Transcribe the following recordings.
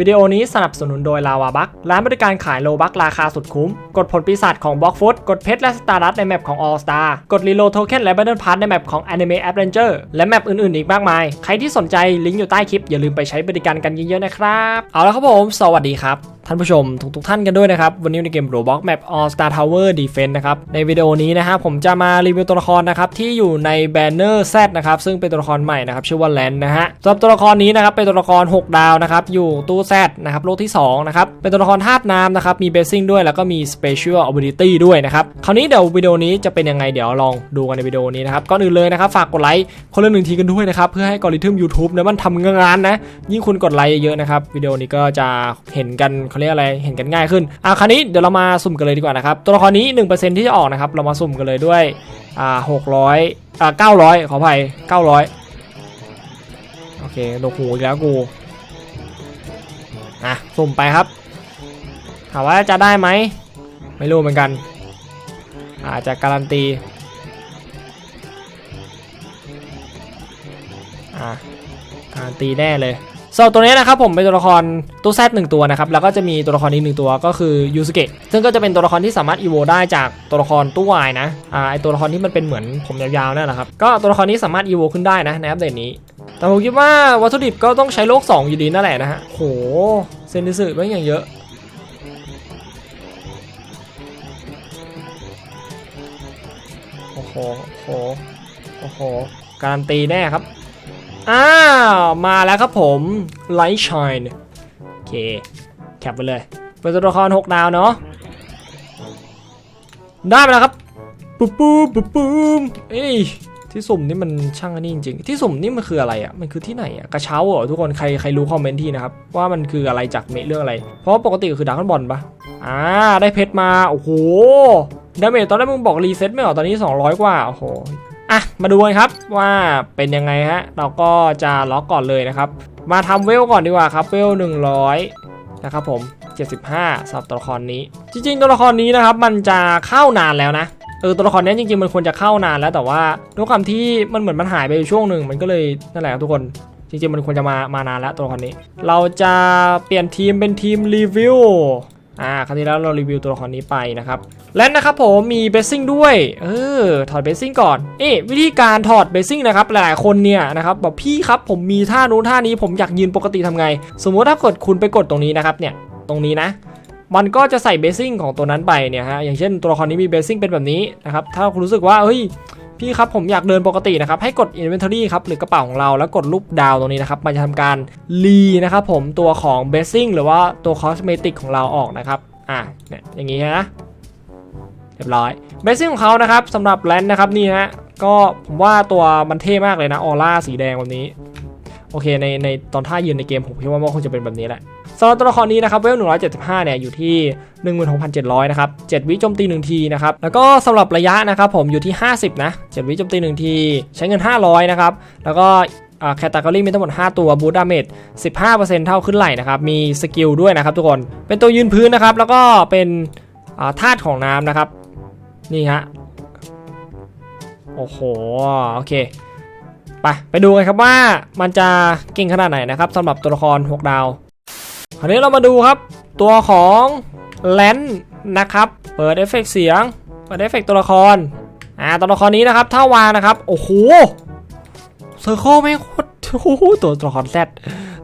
วิดีโอนี้สนับสนุนโดยลาวาบัคร้านบริการขายโลบัคราคาสุดคุ้ม กดผลปีศาจของบล็อกฟุตกดเพชรและสตาร์ดัสในแมปของ All Star กดรีโลโทเค็นและบัตเดิลพาร์ในแมปของ Anime Adventure และแมปอื่นๆ อีกมากมาย ใครที่สนใจลิงก์อยู่ใต้คลิปอย่าลืมไปใช้บริการกันเยอะๆนะครับ เอาละครับผม สวัสดีครับ ท่านผู้ชมทุกๆท่านกันด้วยนะครับ วันนี้ในเกม Roblox Map All Star Tower Defense นะครับ ในวิดีโอนี้นะฮะผมจะมารีวิวตัวละครนะครับที่อยู่ในแบนเนอร์ Z นะครับซึ่งเป็นตัวละครใหม่นะครับชื่อว่าแลนนะฮะสำหรับตัวละครนี้นะครับเป็นตัวละคร 6 ดาวนะครับอยู่ตู้ Z นะครับโลกที่2นะครับเป็นตัวละครธาตุน้ำนะครับมีเบสซิ่งด้วยแล้วก็มี Special Ability ด้วยนะครับคราวนี้เดี๋ยววิดีโอนี้จะเป็นยังไงเดี๋ยวลองดูกันในวิดีโอนี้นะครับก่อนอื่นเลยนะครับฝากกดไลค์คนละหนึ่งทีกันด้วยนะครับเพื่อให้กริทึม YouTube เนี่ยมันทำงานนะยิ่งคุณกดไลค์เยอะนะครับวิดีโอนี้ก็จะเห็นกันเขาเรียกอะไรเห็นกันง่ายขึ้นอะคราวนี้เดี๋ยวเรามาสุ่มกันเลยดีกว่านะครับตัวละครนี้ 1%ที่จะออกนะครับเรามาสุ่มกันเลยด้วยอ่า600อ่า900ขออภัย900โอเคดกหูอีกแล้วกูอะสุ่มไปครับถามว่าจะได้ไหมไม่รู้เหมือนกัน อาจจะการันตีอะการันตีแน่เลย สำหรับตัวนี้นะครับผมเป็นตัวละครตัวแซดหนึ่งตัวนะครับแล้วก็จะมีตัวละครอีกหนึ่งตัวก็คือยูสเกะซึ่งก็จะเป็นตัวละครที่สามารถอีโวได้จากตัวละครตู้วายนะอ่าไอตัวละครที่มันเป็นเหมือนผมยาวๆนั่นแหละครับก็ตัวละครนี้สามารถอีโวขึ้นได้นะในอัปเดตนี้ แต่ผมคิดว่าวัตถุดิบก็ต้องใช้โลก 2 อยู่ดีนั่นแหละนะฮะโหเซนดิสึไม่อย่างเยอะโอ้โหโอ้โหโอ้โหการันตีแน่ครับ อ้าว มาแล้วครับผม Light Shine โอเค แคปไปเลย เป็นตัวละคร6ดาวเนาะได้มาแล้วครับปุ๊บปุ๊บปุ๊บปุ๊บเอ้ยที่สุ่มนี่มันช่างอันนี้จริงๆ ที่สุ่มนี่มันคืออะไรอะ มันคือที่ไหนอะ กระเช้าเหรอทุกคน ใครใครรู้คอมเมนต์ที่นะครับ ว่ามันคืออะไรจากเมะเรื่องอะไร เพราะว่าปกติก็คือดาร์กบอลปะอ่า ได้เพชรมา โอ้โหดาเมจตอนแรกมึงบอกรีเซ็ตไม่เหรอ ตอนนี้ 200 กว่า โอ้โห อะมาดูกันครับว่าเป็นยังไงฮะเราก็จะล็อกก่อนเลยนะครับ มาทำเวลก่อนดีกว่าครับเวล100 นะครับผม 75สำหรับตัวละครนี้ จริง ๆ ตัวละครนี้นะครับมันจะเข้านานแล้วนะเออตัวละครนี้จริงๆมันควรจะเข้านานแล้วแต่ว่าด้วยความที่มันเหมือนมันหายไปช่วงหนึ่งมันก็เลยนั่นแหละครับทุกคนจริงๆมันควรจะมามานานแล้วตัวละครนี้ เราจะเปลี่ยนทีมเป็นทีมรีวิว อ่าครั้งที่แล้วเรารีวิวตัวละครนี้ไปนะครับ และนะครับผมมีเบสซิ่งด้วย เออ ถอดเบสซิ่งก่อนเอ๊ะวิธีการถอดเบสซิ่งนะครับหลายๆคนเนี่ยนะครับบอกพี่ครับผมมีท่านู้นท่านี้ผมอยากยืนปกติทำไง สมมุติถ้าเกิดคุณไปกดตรงนี้นะครับเนี่ยตรงนี้นะมันก็จะใส่เบสซิ่งของตัวนั้นไปเนี่ยฮะอย่างเช่นตัวละครนี้มีเบสซิ่งเป็นแบบนี้นะครับถ้าคุณรู้สึกว่าเฮ้ย พี่ครับผมอยากเดินปกตินะครับให้กด Inventory ครับหรือกระเป๋าของเราแล้วกดรูปดาวตรงนี้นะครับมันจะทำการรีนะครับผมตัวของ b a s i n g หรือว่าตัว Cosmetic ของเราออกนะครับอะเนี่ยอย่างนี้นะเรียบร้อยเบสซิ่งของเขานะครับสำหรับแลนด์นะครับนี่ฮะก็ผมว่าตัวมันเท่มากเลยนะออร่าสีแดงวันนี้ อเคในในตอนท่ายืนในเกมผมคิดว่ามันคงจะเป็นแบบนี้แหละสำหรับตัวละครนี้นะครับเวล175 เนี่ยอยู่ที่ 16,700 นะครับ 7 วิโจมตี 1 ทีนะครับ แล้วก็สำหรับระยะนะครับผมอยู่ที่ 50 นะ 7 วิโจมตี 1 ที ใช้เงิน 500 นะครับ แล้วก็แคตตากรีมีทั้งหมด 5 ตัวบูดาเมจ15%เท่าขึ้นไหลนะครับ มีสกิลด้วยนะครับทุกคน เป็นตัวยืนพื้นนะครับ แล้วก็เป็นาธาตุของน้ำนะครับ นี่ฮะ โอ้โห โอเค ไปไปดูกันครับว่ามันจะเก่งขนาดไหนนะครับสำหรับตัวละคร 6 ดาว คราวนี้เรามาดูครับ ตัวของแลนนะครับ เปิดเอฟเฟกต์เสียง เปิดเอฟเฟกต์ตัวละคร อ่าตัวละครนี้นะครับถ้าวางนะครับ โอ้โหเซอร์เคิลไม่โคตรโอ้โหตัวตัวละครแซด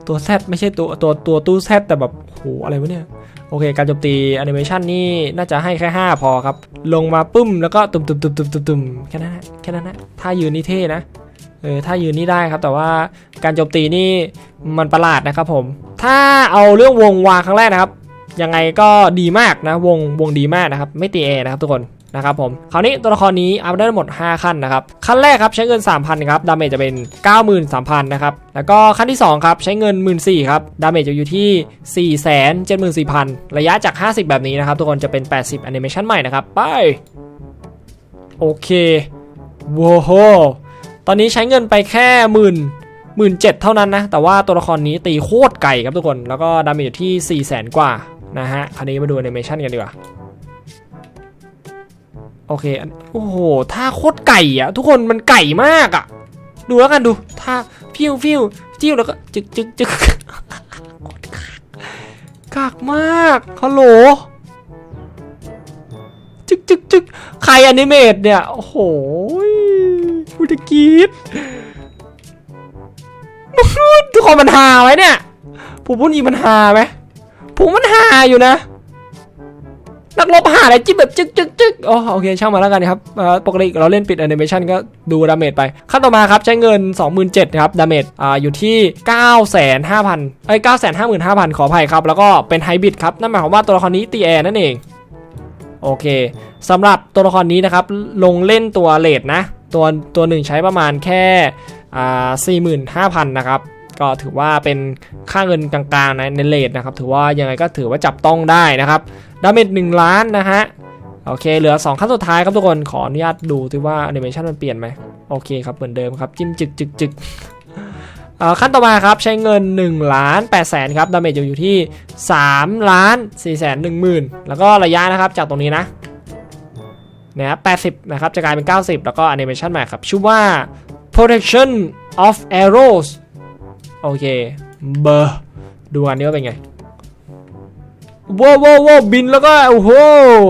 ตัวแซดไม่ใช่ตัวตัวตัวตู้แซดแต่แบบโอ้โหอะไรวะเนี่ยโอเค การโจมตีแอนิเมชันนี่น่าจะให้แค่ 5 พอครับ ลงมาปึ้มแล้วก็ตุ่มตุ่มตุ่มตุ่มตุ่มแค่นั้นแค่นั้นนะถ้ายืนนี่เท่นะ เออถ้ายืนนี่ได้ครับ แต่ว่าการโจมตีนี่มันประหลาดนะครับผม ถ้าเอาเรื่องวงวางครั้งแรกนะครับ ยังไงก็ดีมากนะวงวงดีมากนะครับ ไม่ตีเอนะครับทุกคนนะครับผม คราวนี้ตัวละครนี้อัพได้ทั้งหมด 5 ขั้นนะครับ ขั้นแรกครับใช้เงิน 3,000ครับ ดาเมจจะเป็น 93,000นะครับ แล้วก็ขั้นที่ 2 ครับ ใช้เงิน 14,000ครับ ดาเมจจะอยู่ที่ 474,000 ระยะจาก 50 แบบนี้นะครับ ทุกคนจะเป็น 80แอนิเมชันใหม่นะครับ ไป โอเคว้าว ตอนนี้ใช้เงินไปแค่หมื่นหมื่นเจ็ดเท่านั้นนะ แต่ว่าตัวละครนี้ตีโคตรไก่ครับทุกคน แล้วก็ดาเมจอยู่ที่4ี่แสนกว่านะฮะ คราวนี้มาดูแอนิเมชันกันดีกว่า โอเค โอ้โห ท่าโคตรไก่อะทุกคนมันไก่มากอะดูแล้วกันดู ท่าฟิวฟิวจิ้วแล้วก็จึกจึกจึกกากมากฮัลโหลจึกจึกจึกใครอนิเมตเนี่ย โอ้โห กูจะกรีดทุกคนมันหาไว้เนี่ยผมพูดจริงมันหาไหมผมมันหาอยู่นะ นักรบหาอะไรจิ้มแบบจึ๊กจึ๊กจึ๊กอ๋อโอเคช่างมาแล้วกันนะครับปกติเราเล่นปิดแอนิเมชันก็ดูดาเมจไปขั้นต่อมาครับใช้เงิน 27,000ครับดาเมจอ่าอยู่ที่ 9,500เอ้ย955,000 ขออภัยครับ แล้วก็เป็นไฮบริดครับ นั่นหมายความว่าตัวละครนี้ตีแอร์นั่นเอง โอเคสำหรับตัวละครนี้นะครับลงเล่นตัวเลดนะ ตัวตัวหนึ่งใช้ประมาณแค่อ่า45,000นะครับก็ถือว่าเป็นค่าเงินกลางๆนะในเลทนะครับถือว่ายังไงก็ถือว่าจับต้องได้นะครับดาเมจหนึ่งล้านนะฮะโอเค เหลือ 2 ขั้นสุดท้ายครับทุกคนขออนุญาตดูที่ว่าแอนิเมชันมันเปลี่ยนไหมโอเคครับเหมือนเดิมครับ จิ้มจึกจึกจึกอ่อขั้นต่อมาครับใช้เงิน1ล้าน8แสนครับดาเมจอยู่ที่3ล้าน4แสน1หมื่นแล้วก็ระยะนะครับจากตรงนี้นะ นะครับ 80 นะครับ จะกลายเป็น 90 แล้วก็แอนิเมชันใหม่ครับ ชื่อว่า protection of arrows โอเค เบอร์ดูอันนี้ว่าเป็นไงว้าวว้าวว้าวบินแล้วก็ โอ้โห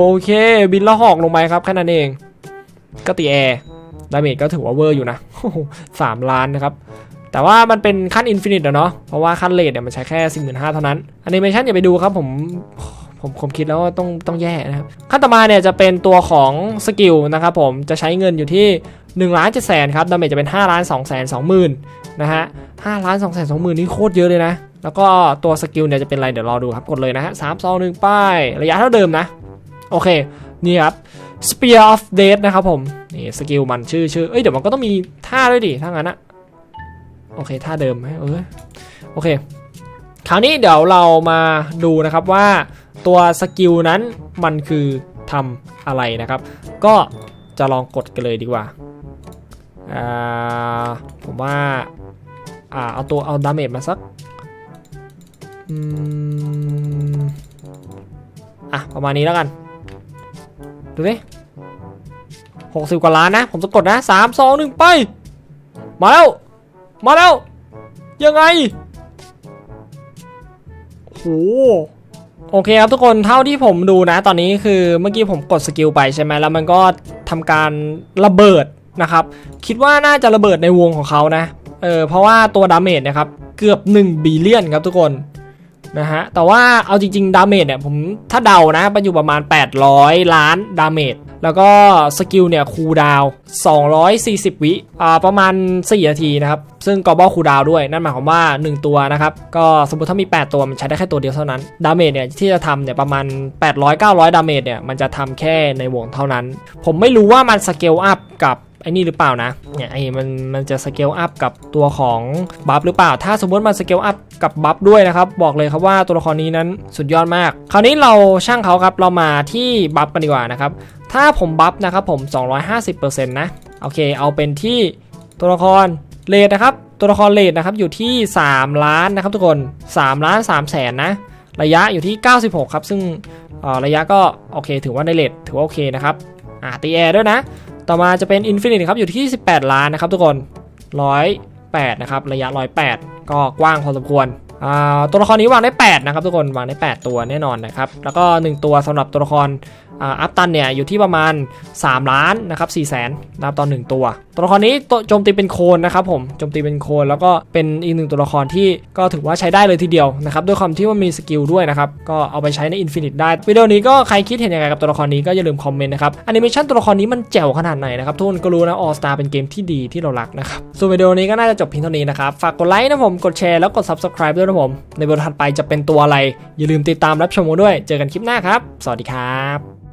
โอเค บินแล้วหอกลงไปครับ แค่นั้นเอง ก็ตีแอร์ดาเมจก็ถือว่าเวอร์อยู่นะสามล้านนะครับ แต่ว่ามันเป็นขั้นอินฟินิตอะเนาะ เพราะว่าขั้นเลทเนี่ยมันใช้แค่สี่หมื่นห้าเท่านั้นแอนิเมชันอย่าไปดูครับผม ผมผมคิดแล้วว่าต้องต้องแย่นะครับขั้นต่อมาเนี่ยจะเป็นตัวของสกิลนะครับผมจะใช้เงินอยู่ที่1ล้าน7แสนครับดาเมจจะเป็น5ล้าน2แสน2หมื่นนะฮะ5ล้าน2แสน2หมื่นนี่โคตรเยอะเลยนะ แล้วก็ตัวสกิลเนี่ยจะเป็นอะไรเดี๋ยวรอดูครับกดเลยนะฮะสามสองหนึ่งป้าย ระยะเท่าเดิมนะ โอเค นี่ครับ Spear of Death นะครับผม นี่สกิลมันชื่อชื่อเอ้ยเดี๋ยวมันก็ต้องมีท่าด้วยดิถ้างั้นอะโอเคท่าเดิมไหมเออโอเค คราวนี้เดี๋ยวเรามาดูนะครับว่า ตัวสกิลนั้นมันคือทำอะไรนะครับ ก็จะลองกดกันเลยดีกว่าผมว่าอาเอาตัวเอาดาเมจมาสักอะประมาณนี้แล้วกัน ดูสิหกสิบกว่าล้านนะ ผมจะกดนะสามสองหนึ่งไป มาแล้ว มาแล้ว ยังไงโห โอเคครับทุกคนเท่าที่ผมดูนะ ตอนนี้คือเมื่อกี้ผมกดสกิลไปใช่ไหมแล้วมันก็ทำการระเบิดนะครับ คิดว่าน่าจะระเบิดในวงของเขานะเออเพราะว่าตัวดาเมจนะครับเกือบ1บิลเลียนครับทุกคน นะฮะ แต่ว่าเอาจริง ๆ ดาเมจเนี่ยผมถ้าเดานะมันอยู่ประมาณ 800 ล้านดาเมจ แล้วก็สกิลเนี่ยคูดาว 240 วิอ่าประมาณ 4 นาทีนะครับ ซึ่งกอบอลคูดาวด้วย นั่นหมายความว่า 1 ตัวนะครับ ก็สมมติถ้ามี 8 ตัวมันใช้ได้แค่ตัวเดียวเท่านั้น ดาเมจเนี่ยที่จะทำเนี่ยประมาณ 800-900 ดาเมจเนี่ยมันจะทำแค่ในวงเท่านั้น ผมไม่รู้ว่ามันสเกลอัพกับ ไอ้นี่หรือเปล่านะเนี่ยไอ้มันมันจะสเกลอัพกับตัวของบัฟหรือเปล่า ถ้าสมมติมันสเกลอัพกับบัฟด้วยนะครับ บอกเลยครับว่าตัวละครนี้นั้นสุดยอดมาก คราวนี้เราช่างเขาครับเรามาที่บัฟกันดีกว่านะครับ ถ้าผมบัฟนะครับผม 250%นะโอเค เอาเป็นที่ตัวละครเลดนะครับ ตัวละครเลดนะครับอยู่ที่ 3 ล้านนะครับทุกคน 3 ล้าน3แสนนะ ระยะอยู่ที่ 96 ครับ ซึ่งระยะก็โอเค ถือว่าในเลดถือว่าโอเคนะครับอ่าตีแอร์ด้วยนะ ต่อมาจะเป็นอินฟินิตครับอยู่ที่ 18 ล้านนะครับทุกคน 108 นะครับ ระยะ 108 ก็กว้างพอสมควรอ่าตัวละครนี้วางได้ 8 นะครับทุกคนวางได้ 8 ตัวแน่นอนนะครับ แล้วก็ 1 ตัวสำหรับตัวละครอัพตันเนี่ยอยู่ที่ประมาณ 3 ล้านนะครับ4แสนนะครับต่อ1ตัว ตัวละครนี้โจมตีเป็นโคนนะครับผมโจมตีเป็นโคนแล้วก็เป็นอีกหนึ่งตัวละครที่ก็ถือว่าใช้ได้เลยทีเดียวนะครับด้วยความที่ว่ามีสกิลด้วยนะครับก็เอาไปใช้ใน Infinite ได้วิดีโอนี้ก็ใครคิดเห็นยังไงกับตัวละครนี้ก็อย่าลืมคอมเมนต์นะครับแอนิเมชันตัวละครนี้มันแจ๋วขนาดไหนนะครับทุกคนก็รู้นะ All Star เป็นเกมที่ดีที่เรารักนะครับส่วนวิดีโอนี้ก็น่าจะจบเพียงเท่านี้นะครับฝากกดไลค์นะผมกดแชร์แล้วกด Subscribe ด้วยนะผมในวิดีโอถัดไปจะเป็นตัวอะไร อย่าลืมติดตามรับชมกันด้วย เจอกันคลิปหน้าครับ สวัสดีครับ